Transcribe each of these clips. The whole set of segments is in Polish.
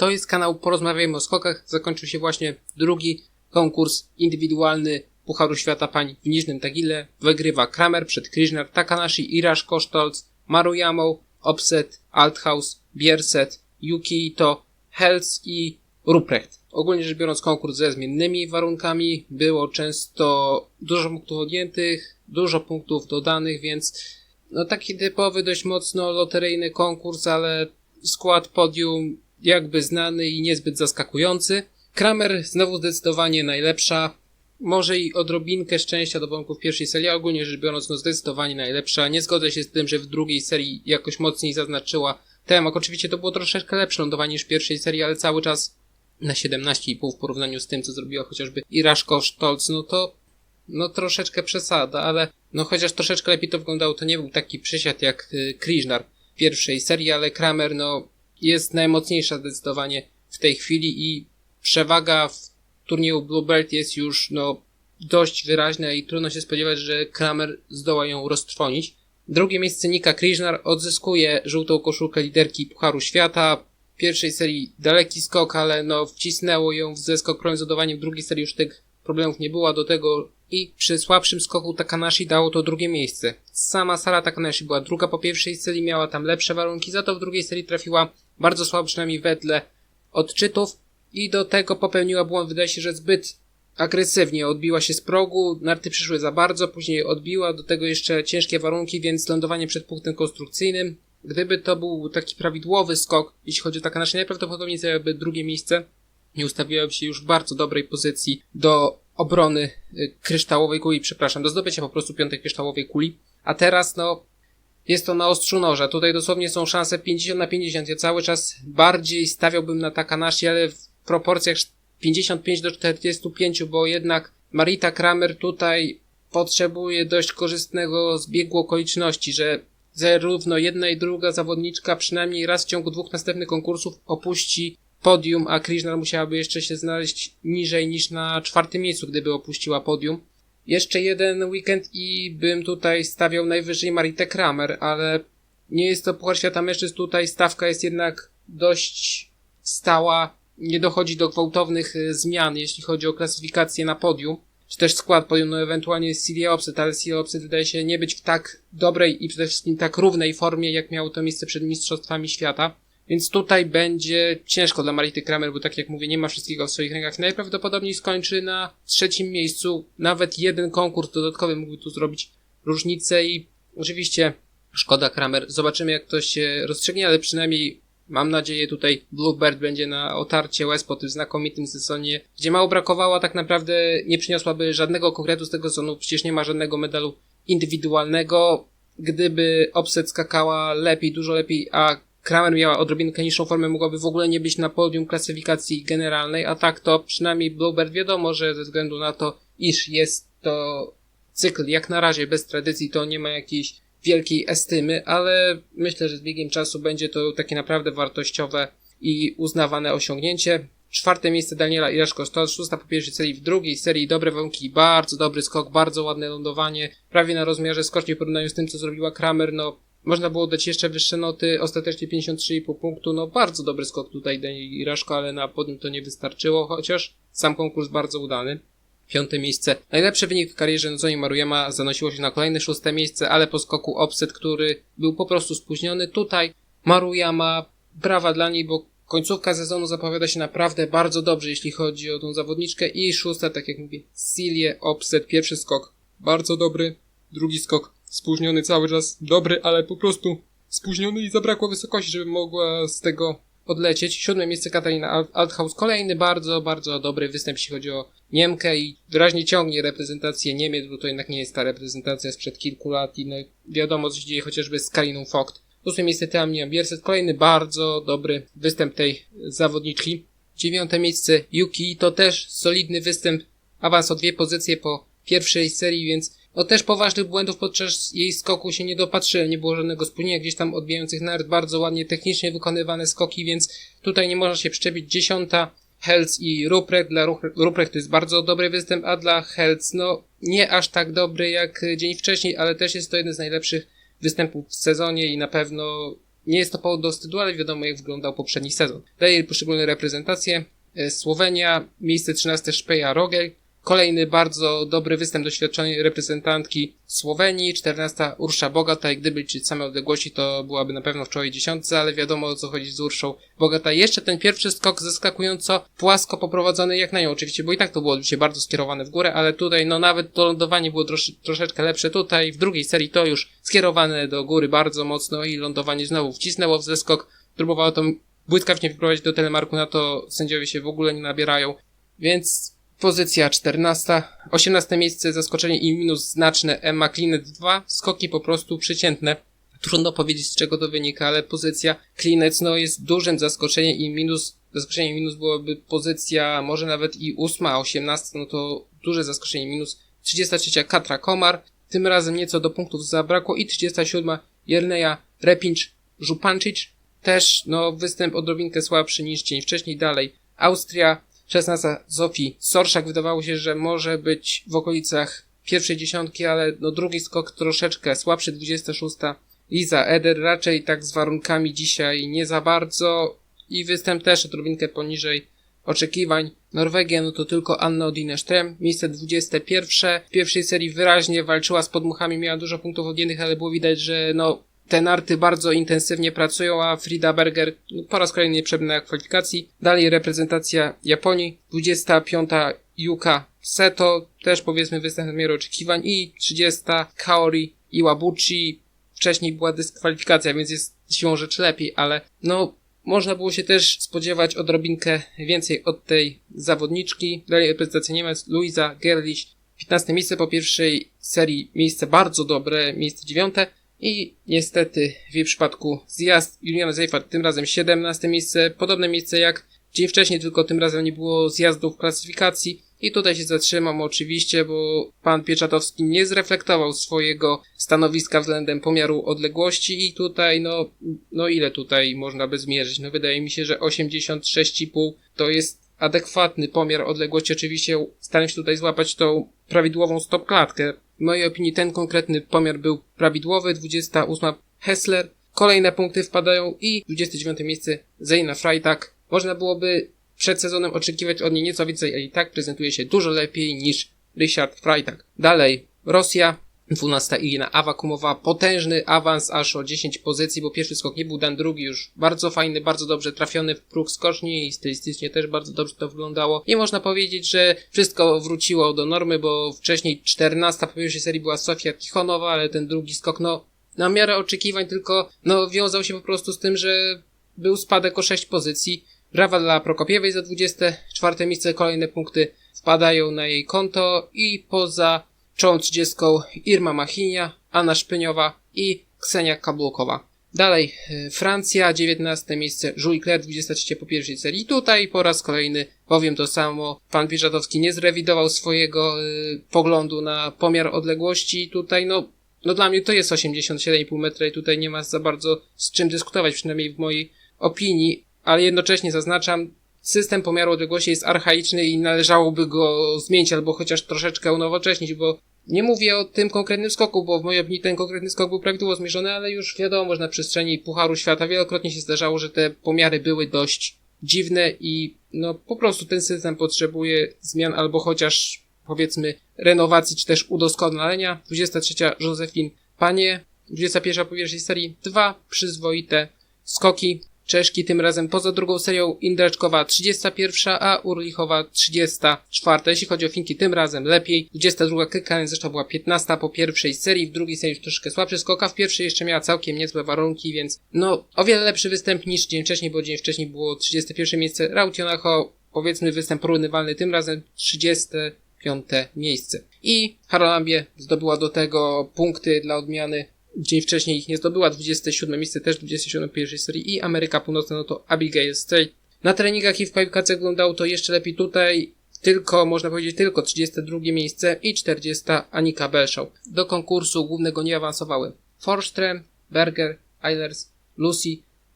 To jest kanał Porozmawiajmy o skokach. Zakończył się właśnie drugi konkurs indywidualny Pucharu Świata Pań w Niżnym Tagile. Wygrywa Kramer przed Krishnar, Takanashi, Irash Kosztolc, Maruyamo, Opset, Althaus, Bierset, Yuki Ito, Hels i Ruprecht. Ogólnie rzecz biorąc konkurs ze zmiennymi warunkami. Było często dużo punktów odjętych, dużo punktów dodanych, więc no taki typowy, dość mocno loteryjny konkurs, ale skład podium jakby znany i niezbyt zaskakujący. Kramer znowu zdecydowanie najlepsza. Może i odrobinkę szczęścia do warunków pierwszej serii, a ogólnie rzecz biorąc, no zdecydowanie najlepsza. Nie zgodzę się z tym, że w drugiej serii jakoś mocniej zaznaczyła temat. Oczywiście to było troszeczkę lepsze lądowanie niż w pierwszej serii, ale cały czas na 17,5 w porównaniu z tym, co zrobiła chociażby Iraszko Stolz, no to no troszeczkę przesada, ale no chociaż troszeczkę lepiej to wyglądało, to nie był taki przysiad jak y, Krishnar w pierwszej serii, ale Kramer no jest najmocniejsza zdecydowanie w tej chwili i przewaga w turnieju Bluebird jest już no dość wyraźna i trudno się spodziewać, że Kramer zdoła ją roztrwonić. Drugie miejsce Nika Krishnar odzyskuje żółtą koszulkę liderki Pucharu Świata. W pierwszej serii daleki skok, ale no wcisnęło ją w zeskok prowizjonowaniem. W drugiej serii już tych problemów nie było. Do tego i przy słabszym skoku Takanashi dało to drugie miejsce. Sama Sara Takanashi była druga po pierwszej serii, miała tam lepsze warunki, za to w drugiej serii trafiła bardzo słabo, przynajmniej wedle odczytów i do tego popełniła błąd, wydaje się, że zbyt agresywnie odbiła się z progu, narty przyszły za bardzo, później odbiła, do tego jeszcze ciężkie warunki, więc lądowanie przed punktem konstrukcyjnym. Gdyby to był taki prawidłowy skok, jeśli chodzi o Takanashi, najprawdopodobniej zajęłaby drugie miejsce, nie ustawiłaby się już w bardzo dobrej pozycji do obrony y, kryształowej kuli, przepraszam, do zdobycia po prostu piątej kryształowej kuli. A teraz, no, jest to na ostrzu noża. Tutaj dosłownie są szanse 50 na 50. Ja cały czas bardziej stawiałbym na Takanashi, ale w proporcjach 55 do 45, bo jednak Marita Kramer tutaj potrzebuje dość korzystnego zbiegu okoliczności, że zarówno jedna i druga zawodniczka przynajmniej raz w ciągu dwóch następnych konkursów opuści podium, a Krishna musiałaby jeszcze się znaleźć niżej niż na czwartym miejscu, gdyby opuściła podium. Jeszcze jeden weekend i bym tutaj stawiał najwyżej Maritę Kramer, ale nie jest to Puchar Świata Mężczyzn, tutaj stawka jest jednak dość stała, nie dochodzi do gwałtownych e, zmian, jeśli chodzi o klasyfikację na podium, czy też skład podium, no ewentualnie Celia Opset, ale Celia Opset wydaje się nie być w tak dobrej i przede wszystkim tak równej formie, jak miało to miejsce przed Mistrzostwami Świata. Więc tutaj będzie ciężko dla Marity Kramer, bo tak jak mówię, nie ma wszystkiego w swoich rękach. Najprawdopodobniej skończy na trzecim miejscu. Nawet jeden konkurs dodatkowy mógłby tu zrobić różnicę i oczywiście szkoda Kramer. Zobaczymy jak to się rozstrzygnie, ale przynajmniej mam nadzieję tutaj Bluebird będzie na otarcie łez po tym znakomitym sezonie, gdzie mało brakowało, tak naprawdę nie przyniosłaby żadnego konkretu z tego sezonu. Przecież nie ma żadnego medalu indywidualnego. Gdyby Opset skakała lepiej, dużo lepiej, a Kramer miała odrobinkę niższą formę, mogłaby w ogóle nie być na podium klasyfikacji generalnej, a tak to przynajmniej Bluebird wiadomo, że ze względu na to, iż jest to cykl jak na razie bez tradycji, to nie ma jakiejś wielkiej estymy, ale myślę, że z biegiem czasu będzie to takie naprawdę wartościowe i uznawane osiągnięcie. Czwarte miejsce Daniela Iraszko to szósta po pierwszej serii, w drugiej serii dobre warunki, bardzo dobry skok, bardzo ładne lądowanie, prawie na rozmiarze skoczni w porównaniu z tym, co zrobiła Kramer, no można było dać jeszcze wyższe noty, ostatecznie 53,5 punktu, no bardzo dobry skok tutaj Daniel Iraszko, ale na podium to nie wystarczyło, chociaż sam konkurs bardzo udany. Piąte miejsce. Najlepszy wynik w karierze Nozoni Maruyama zanosiło się na kolejne szóste miejsce, ale po skoku offset, który był po prostu spóźniony. Tutaj Maruyama, brawa dla niej, bo końcówka sezonu zapowiada się naprawdę bardzo dobrze, jeśli chodzi o tą zawodniczkę. I szósta, tak jak mówię, Silie, offset, pierwszy skok bardzo dobry, drugi skok spóźniony cały czas, dobry, ale po prostu spóźniony i zabrakło wysokości, żeby mogła z tego odlecieć. Siódme miejsce Katarina Althaus, kolejny bardzo, bardzo dobry występ, jeśli chodzi o Niemkę i wyraźnie ciągnie reprezentację Niemiec, bo to jednak nie jest ta reprezentacja sprzed kilku lat i no, wiadomo, co się dzieje chociażby z Kariną Vogt. Ósme miejsce Teamnia Bierset, kolejny bardzo dobry występ tej zawodniczki. Dziewiąte miejsce Yuki, to też solidny występ, awans o dwie pozycje po pierwszej serii, więc no też poważnych błędów podczas jej skoku się nie dopatrzyłem, nie było żadnego spóźnienia gdzieś tam odbijających nart, bardzo ładnie technicznie wykonywane skoki, więc tutaj nie można się przyczepić. Dziesiąta Helc i Ruprecht, dla Ruprecht to jest bardzo dobry występ, a dla Helc no nie aż tak dobry jak dzień wcześniej, ale też jest to jeden z najlepszych występów w sezonie i na pewno nie jest to powód do wstydu, ale wiadomo jak wyglądał poprzedni sezon. Daje poszczególne reprezentacje. E, Słowenia, miejsce 13 Szpeja Rogel, Kolejny bardzo dobry występ doświadczonej reprezentantki Słowenii, 14 Ursza Bogata. I gdyby liczyć same odległości, to byłaby na pewno w czołowej dziesiątce, ale wiadomo o co chodzi z Urszą Bogata. Jeszcze ten pierwszy skok zaskakująco płasko poprowadzony jak na nią. Oczywiście, bo i tak to było oczywiście bardzo skierowane w górę, ale tutaj no nawet to lądowanie było trosz, troszeczkę lepsze tutaj, w drugiej serii to już skierowane do góry bardzo mocno i lądowanie znowu wcisnęło w zeskok, próbowało to błyskawicznie wyprowadzić do telemarku, na to sędziowie się w ogóle nie nabierają, więc Pozycja 14. 18 miejsce, zaskoczenie i minus znaczne Emma Klinet 2. Skoki po prostu przeciętne. Trudno powiedzieć z czego to wynika, ale pozycja Klinec no, jest dużym zaskoczeniem i minus, zaskoczenie minus byłoby pozycja może nawet i 8, 18, no to duże zaskoczenie minus. 33 Katra Komar, tym razem nieco do punktów zabrakło i 37 Jerneja Repinch Żupancic, też no występ odrobinkę słabszy niż dzień wcześniej. Dalej Austria 16 Zofii Sorszak wydawało się, że może być w okolicach pierwszej dziesiątki, ale no drugi skok troszeczkę słabszy, 26 Liza Eder, raczej tak z warunkami dzisiaj nie za bardzo i występ też odrobinkę poniżej oczekiwań. Norwegia, no to tylko Anna Odine Strem, miejsce 21. W pierwszej serii wyraźnie walczyła z podmuchami, miała dużo punktów odjętych, ale było widać, że no te narty bardzo intensywnie pracują, a Frida Berger po raz kolejny nie przebywa kwalifikacji. Dalej reprezentacja Japonii, 25. Yuka Seto, też powiedzmy występ miarę oczekiwań i 30. Kaori Iwabuchi. Wcześniej była dyskwalifikacja, więc jest siłą rzeczy lepiej, ale no można było się też spodziewać odrobinkę więcej od tej zawodniczki. Dalej reprezentacja Niemiec, Luisa Gerlich, 15 miejsce po pierwszej serii, miejsce bardzo dobre, miejsce dziewiąte. I niestety w jej przypadku zjazd Juliana Seifert tym razem 17 miejsce, podobne miejsce jak dzień wcześniej, tylko tym razem nie było zjazdu w klasyfikacji. I tutaj się zatrzymam oczywiście, bo pan Pieczatowski nie zreflektował swojego stanowiska względem pomiaru odległości i tutaj no, no ile tutaj można by zmierzyć? No wydaje mi się, że 86,5 to jest adekwatny pomiar odległości. Oczywiście staram się tutaj złapać tą prawidłową stop klatkę. W mojej opinii ten konkretny pomiar był prawidłowy. 28 Hessler. Kolejne punkty wpadają i 29 miejsce Zeina Freitag. Można byłoby przed sezonem oczekiwać od niej nieco więcej, ale i tak prezentuje się dużo lepiej niż Richard Freitag. Dalej, Rosja. 12 Irina Awakumowa, potężny awans aż o 10 pozycji, bo pierwszy skok nie był dan, drugi już bardzo fajny, bardzo dobrze trafiony w próg skoczni i stylistycznie też bardzo dobrze to wyglądało. Nie można powiedzieć, że wszystko wróciło do normy, bo wcześniej 14 po pierwszej serii była Sofia Tichonowa, ale ten drugi skok, no, na miarę oczekiwań, tylko, no, wiązał się po prostu z tym, że był spadek o 6 pozycji. Brawa dla Prokopiewej za 24 miejsce, kolejne punkty wpadają na jej konto i poza czołą 30 Irma Machinia, Anna Szpyniowa i Ksenia Kablukowa. Dalej, e, Francja, 19 miejsce, Jules Claire, 23 po pierwszej serii. Tutaj po raz kolejny powiem to samo. Pan Pieczatowski nie zrewidował swojego y, poglądu na pomiar odległości. Tutaj, no, no dla mnie to jest 87,5 metra i tutaj nie ma za bardzo z czym dyskutować, przynajmniej w mojej opinii, ale jednocześnie zaznaczam, system pomiaru odległości jest archaiczny i należałoby go zmienić albo chociaż troszeczkę unowocześnić, bo nie mówię o tym konkretnym skoku, bo w mojej opinii ten konkretny skok był prawidłowo zmierzony, ale już wiadomo, że na przestrzeni Pucharu Świata wielokrotnie się zdarzało, że te pomiary były dość dziwne i no po prostu ten system potrzebuje zmian albo chociaż powiedzmy renowacji czy też udoskonalenia. 23. Josephine Panie, 21. po pierwszej serii, dwa przyzwoite skoki Czeszki tym razem poza drugą serią Indraczkowa 31, a Urlichowa 34. Jeśli chodzi o Finki, tym razem lepiej. 22 Kykanen zresztą była 15 po pierwszej serii, w drugiej serii troszkę słabszy skoka, w pierwszej jeszcze miała całkiem niezłe warunki, więc no o wiele lepszy występ niż dzień wcześniej, bo dzień wcześniej było 31 miejsce. Rautionacho powiedzmy występ porównywalny, tym razem 35 miejsce. I Haralambie zdobyła do tego punkty dla odmiany dzień wcześniej ich nie zdobyła, 27 miejsce też 27 pierwszej serii i Ameryka Północna, no to Abigail State. Na treningach i w kwalifikacjach wyglądało to jeszcze lepiej tutaj, tylko, można powiedzieć, tylko 32 miejsce i 40 Anika Belshaw. Do konkursu głównego nie awansowały Forström, Berger, Eilers, Lucy,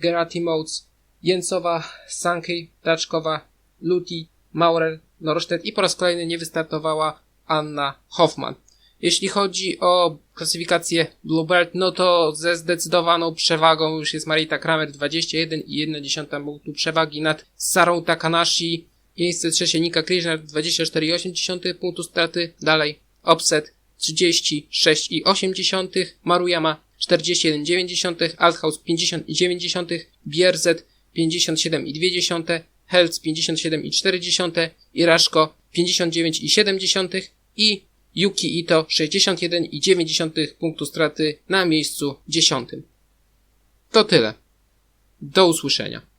Gerati Modes, Jensowa, Sankey, Daczkowa, Luti, Maurer, Norstedt i po raz kolejny nie wystartowała Anna Hoffman. Jeśli chodzi o klasyfikację Blue Belt, no to ze zdecydowaną przewagą już jest Marita Kramer 21,1 punktu przewagi nad Sarą Takanashi. Miejsce trzecie Nika Krishnar 24,8 punktu straty. Dalej Offset 36,8, Maruyama 41,9, Althaus 50,9, Bierzet 57,2, Helz 57,4, Iraszko 59,7 i Yuki Ito 61,9 punktu straty na miejscu 10. To tyle. Do usłyszenia.